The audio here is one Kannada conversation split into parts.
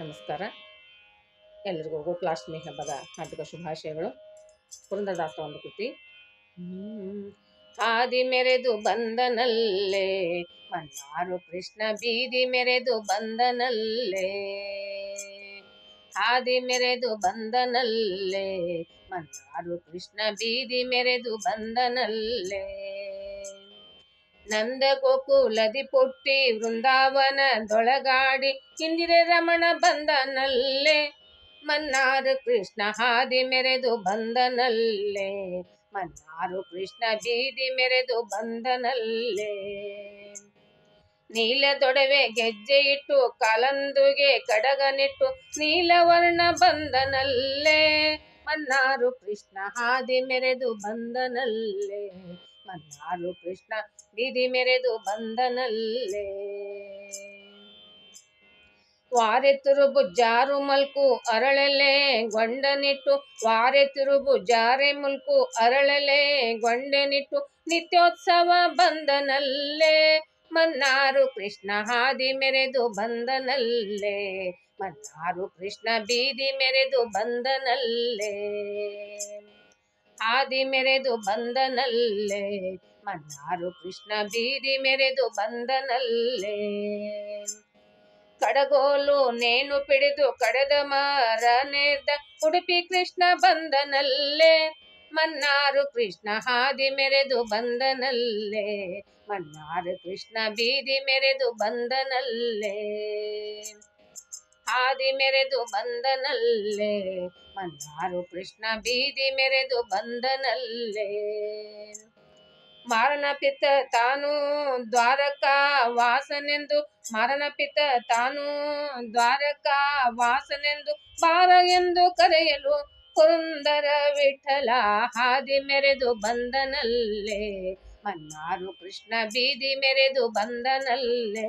ನಮಸ್ಕಾರ. ಎಲ್ರಿಗೂ ಗೋಕುಲಾಷ್ಟಮಿ ಹಬ್ಬದ ಹಾರ್ದಿಕ ಶುಭಾಶಯಗಳು. ಪುರಂದರದಾಸ ಒಂದು ಕೃತಿ. ಹಾದಿ ಮೆರೆದು ಬಂದನಲ್ಲೇ. ಮನ್ನಾರು ಕೃಷ್ಣ ಬೀದಿ ಮೆರೆದು ಬಂದನಲ್ಲೇ. ಹಾದಿ ಮೆರೆದು ಬಂದನಲ್ಲೇ. ಮನ್ನಾರು ಕೃಷ್ಣ ಬೀದಿ ಮೆರೆದು ಬಂದನಲ್ಲೇ. ನಂದ ಗೋಕುಲದಿ ಪುಟ್ಟಿ ವೃಂದಾವನದೊಳಗಾಡಿ ಇಂದಿರೆ ರಮಣ ಬಂದನಲ್ಲೇ, ಮನ್ನಾರು ಕೃಷ್ಣ ಹಾದಿ ಮೆರೆದು ಬಂದನಲ್ಲೇ, ಮನ್ನಾರು ಕೃಷ್ಣ ಬೀದಿ ಮೆರೆದು ಬಂದನಲ್ಲೇ. ನೀಲದೊಡವೆ ಗೆಜ್ಜೆ ಇಟ್ಟು, ಕಲಂದುಗೆ ಕಡಗನಿಟ್ಟು, ನೀಲವರ್ಣ ಬಂದನಲ್ಲೇ. ಮನ್ನಾರು ಕೃಷ್ಣ ಹಾದಿ ಮೆರೆದು ಬಂದನಲ್ಲೇ. ಮನ್ನಾರು ಕೃಷ್ಣ ಬೀದಿ ಮೆರೆದು ಬಂದನಲ್ಲೇ. ವಾರೆ ಬುಜ್ಜಾರು ಜಾರು ಮಲ್ಕು ಅರಳಲೆ, ಗೊಂಡನಿಟ್ಟು ವಾರೆ ಬುಜ್ಜಾರೆ ಜಾರೆ ಮುಲ್ಕು ಅರಳಲೆ, ಗೊಂಡನಿಟ್ಟು ನಿತ್ಯೋತ್ಸವ ಬಂದನಲ್ಲೇ. ಮನ್ನಾರು ಕೃಷ್ಣ ಹಾದಿ ಮೆರೆದು ಬಂದನಲ್ಲೇ. ಮನ್ನಾರು ಕೃಷ್ಣ ಬೀದಿ ಮೆರೆದು ಬಂದನಲ್ಲೇ. ಹಾದಿ ಮೆರೆದು ಬಂದನಲ್ಲೇ. ಮನ್ನಾರು ಕೃಷ್ಣ ಬೀದಿ ಮೆರೆದು ಬಂದನಲ್ಲೇ. ಕಡಗೋಲು ನೇನು ಪಿಡಿದು ಮಾರ ಮಾರನೆದ್ದ ಉಡುಪಿ ಕೃಷ್ಣ ಬಂದನಲ್ಲೇ. ಮನ್ನಾರು ಕೃಷ್ಣ ಹಾದಿ ಮೆರೆದು ಬಂದನಲ್ಲೇ. ಮನ್ನಾರು ಕೃಷ್ಣ ಬೀದಿ ಮೆರೆದು ಬಂದನಲ್ಲೇ. ಹಾದಿ ಮೆರೆದು ಬಂದನಲ್ಲೇ. ಮನ್ನಾರು ಕೃಷ್ಣ ಬೀದಿ ಮೆರೆದು ಬಂದನಲ್ಲೇ. ಮಾರನ ಪಿತ ತಾನು ದ್ವಾರಕಾ ವಾಸನೆಂದು, ಮಾರನ ಪಿತ ತಾನು ದ್ವಾರಕಾ ವಾಸನೆಂದು, ಬಾರ ಎಂದು ಕರೆಯಲು ಪುರಂದರ ವಿಠಲ ಹಾದಿ ಮೆರೆದು ಬಂದನಲ್ಲೇ. ಮನ್ನಾರು ಕೃಷ್ಣ ಬೀದಿ ಮೆರೆದು ಬಂದನಲ್ಲೇ.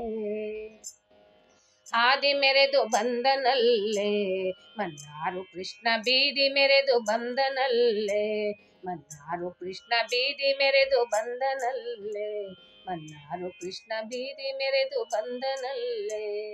ಹಾದಿ ಮೆರೆದು ಬಂದನಲ್ಲೇ. ಮನ್ನಾರು ಕೃಷ್ಣ ಬೀದಿ ಮೆರೆದು ಬಂದನಲ್ಲೇ. ಮನ್ನಾರು ಕೃಷ್ಣ ಬೀದಿ ಮೆರೆದು ಬಂದನಲ್ಲೇ. ಮನ್ನಾರು ಕೃಷ್ಣ ಬೀದಿ ಮೆರೆದು ಬಂದನಲ್ಲೇ.